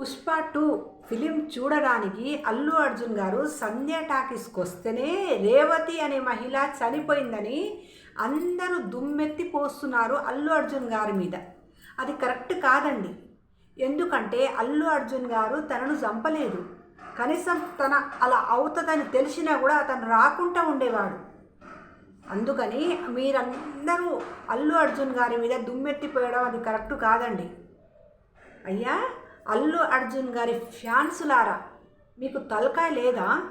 Pushpa two film చూడడానికి అల్లు అర్జున్ గారు సంధ్య టాకీస్కి వస్తేనే రేవతి అనే మహిళ చనిపోయిందని అందరూ దుమ్మెత్తి పోస్తున్నారు అల్లు అర్జున్ గారి మీద. అది కరెక్ట్ కాదండి. ఎందుకంటే అల్లు అర్జున్ గారు తనను చంపలేదు. కనీసం తన అలా అవుతుందని తెలిసినా కూడా అతను రాకుండా ఉండేవాడు. అందుకని మీరందరూ అల్లు అర్జున్ గారి మీద దుమ్మెత్తిపోయడం అది కరెక్ట్ కాదండి. అయ్యా? అల్లు అర్జున్ గారి ఫ్యాన్సులారా? మీకు తలకాయ లేదా?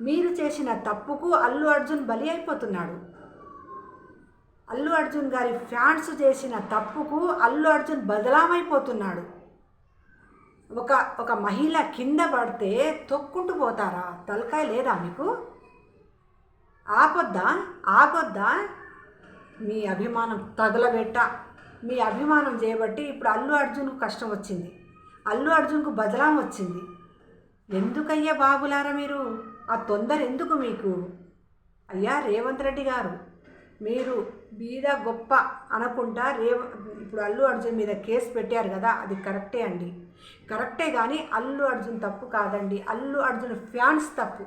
మీరు చేసిన తప్పుకు అల్లు అర్జున్ బలి అయిపోతున్నాడు. అల్లు అర్జున్ గారి ఫ్యాన్స్ చేసిన తప్పుకు అల్లు అర్జున్ బదలామైపోతున్నాడు. ఒక ఒక మహిళ కింద పడితే తొక్కుంటూ పోతారా? తలకాయ లేదా మీకు? ఆపొద్దా? ఆపొద్దా మీ అభిమానం తగలబెట్ట. మీ అభిమానం చేయబట్టి ఇప్పుడు అల్లు అర్జున్కు కష్టం వచ్చింది. అల్లు అర్జున్కు బదలాం వచ్చింది. ఎందుకయ్యా బాబులారా మీరు? ఆ తొందర ఎందుకు మీకు? అయ్యా రేవంత్ రెడ్డి గారు మీరు బీద గొప్ప అనుకుంటా రేవ ఇప్పుడు అల్లు అర్జున్ మీద కేసు పెట్టారు కదా అది కరెక్టే అండి. కరెక్టే కానీ అల్లు అర్జున్ తప్పు కాదండి. అల్లు అర్జున్ ఫ్యాన్స్ తప్పు.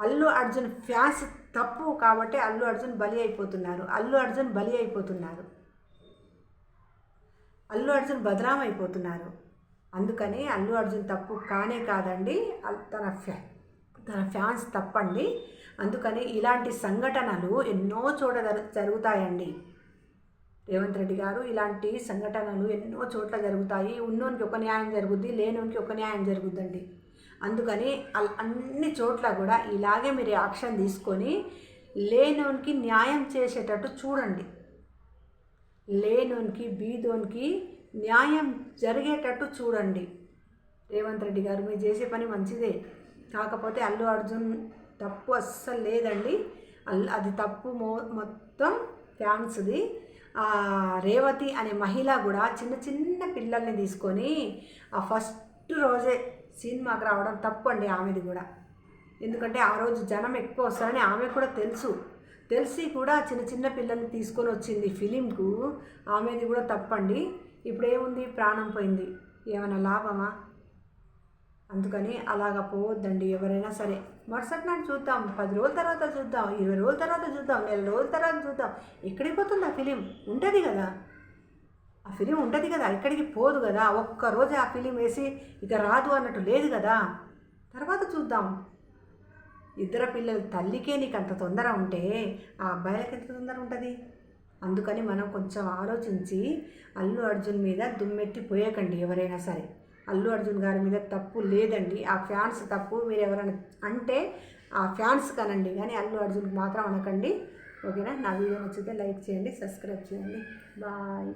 అల్లు అర్జున్ ఫ్యాన్స్ తప్పు కాబట్టి అల్లు అర్జున్ బలి అయిపోతున్నారు. అల్లు అర్జున్ బలి అయిపోతున్నారు. అల్లు అర్జున్ బదనాం అయిపోతున్నారు. అందుకని అల్లు అర్జున్ తప్పు కానే కాదండి. తన ఫ్యా తన ఫ్యాన్స్ తప్పండి. అందుకని ఇలాంటి సంఘటనలు ఎన్నో చోట జరుగుతాయండి. రేవంత్ రెడ్డి గారు ఇలాంటి సంఘటనలు ఎన్నో చోట్ల జరుగుతాయి. ఉన్నోనికి ఒక న్యాయం జరుగుద్ది లేనోనికి ఒక న్యాయం జరుగుద్దండి. అందుకని అన్ని చోట్ల కూడా ఇలాగే మీరు యాక్షన్ తీసుకొని లేనోనికి న్యాయం చేసేటట్టు చూడండి. లేనోనికి బీదోనికి న్యాయం జరిగేటట్టు చూడండి. రేవంత్ రెడ్డి గారు మీరు చేసే పని మంచిదే. కాకపోతే అల్లు అర్జున్ తప్పు అస్సలు లేదండి. అల్ అది తప్పు మో మొత్తం ఫ్యాన్స్ది. ఆ రేవతి అనే మహిళ కూడా చిన్న చిన్న పిల్లల్ని తీసుకొని ఆ ఫస్ట్ రోజే సినిమాకి రావడం తప్పు అండి ఆమెది కూడా. ఎందుకంటే ఆ రోజు జనం ఎక్కువ వస్తారని ఆమె కూడా తెలుసు. తెలిసి కూడా చిన్న చిన్న పిల్లల్ని తీసుకొని వచ్చింది ఫిలింకు. ఆమెది కూడా తప్పండి. ఇప్పుడేముంది? ప్రాణం పోయింది. ఏమైనా లాభమా? అందుకని అలాగ పోవద్దండి ఎవరైనా సరే. మరుసటి నాడు చూద్దాం. పది రోజుల తర్వాత చూద్దాం. ఇరవై రోజుల తర్వాత చూద్దాం. నెల రోజుల తర్వాత చూద్దాం. ఎక్కడికి పోతుంది ఆ ఫిలిం? ఉంటుంది కదా. ఆ ఫిలిం ఉంటుంది కదా. ఎక్కడికి పోదు కదా. ఒక్క రోజు ఆ ఫిలిం వేసి ఇక రాదు అన్నట్టు లేదు కదా. తర్వాత చూద్దాం. ఇద్దరు పిల్లల తల్లికే నీకు అంత తొందర ఉంటే ఆ అబ్బాయిలకి ఎంత తొందర ఉంటుంది? అందుకని మనం కొంచెం ఆలోచించి అల్లు అర్జున్ మీద దుమ్మెట్టి పోయకండి ఎవరైనా సరే. అల్లు అర్జున్ గారి మీద తప్పు లేదండి. ఆ ఫ్యాన్స్ తప్పు మీరు ఎవరైనా అంటే ఆ ఫ్యాన్స్ కనండి. కానీ అల్లు అర్జున్కి మాత్రం అనకండి. ఓకేనా? నా వీడియో నచ్చితే లైక్ చేయండి సబ్స్క్రైబ్ చేయండి. బాయ్.